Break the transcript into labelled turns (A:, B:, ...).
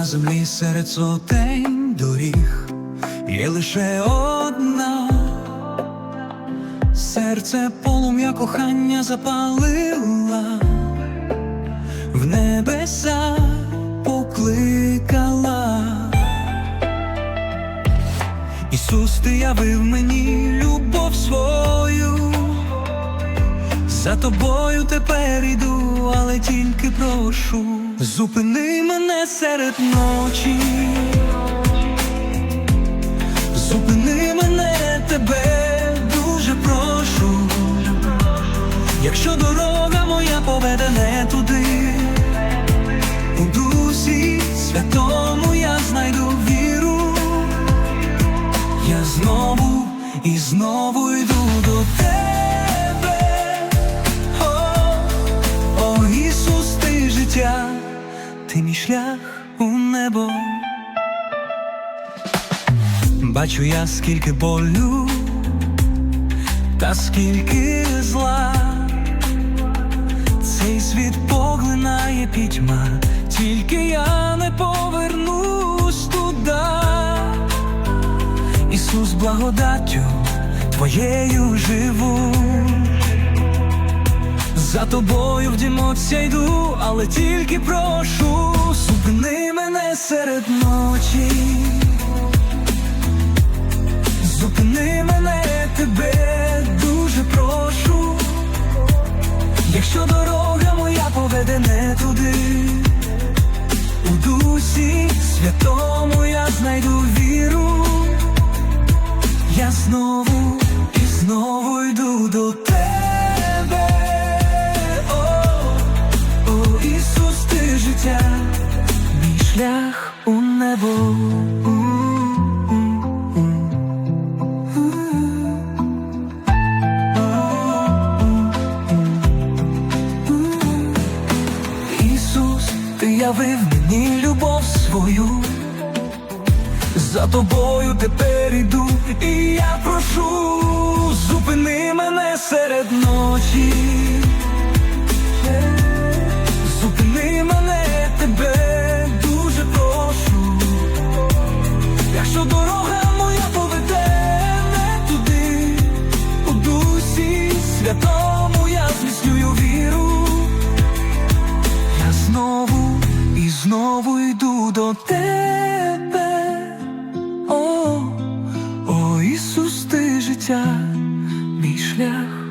A: землі серед сотень доріг. Є лише одна, серце полум'я кохання запалила, в небеса покликала. Ісус, ти явив мені любов свою, за тобою тепер іду, але тільки прошу, зупини мене серед ночі, зупини мене тебе, дуже прошу, якщо дорога моя поведе не туди, у дусі святому я знайду віру. Я знову і знову йду до тебе, о, ти мій шлях у небо. Бачу я скільки болю, та скільки зла, цей світ поглинає пітьма, тільки я не повернусь туди. Ісус, благодаттю Твоєю живу, за тобою в дімоця йду, але тільки прошу, зупини мене серед ночі, зупини мене тебе, дуже прошу, якщо дорога моя поведе не туди, у дусі святому я знайду віру. Я знову і знову йду до тебе, явив мені любов свою. За тобою тепер іду, і я прошу, зупини мене серед ночі, знову йду до тебе. О, о Ісус, ти життя, мій шлях.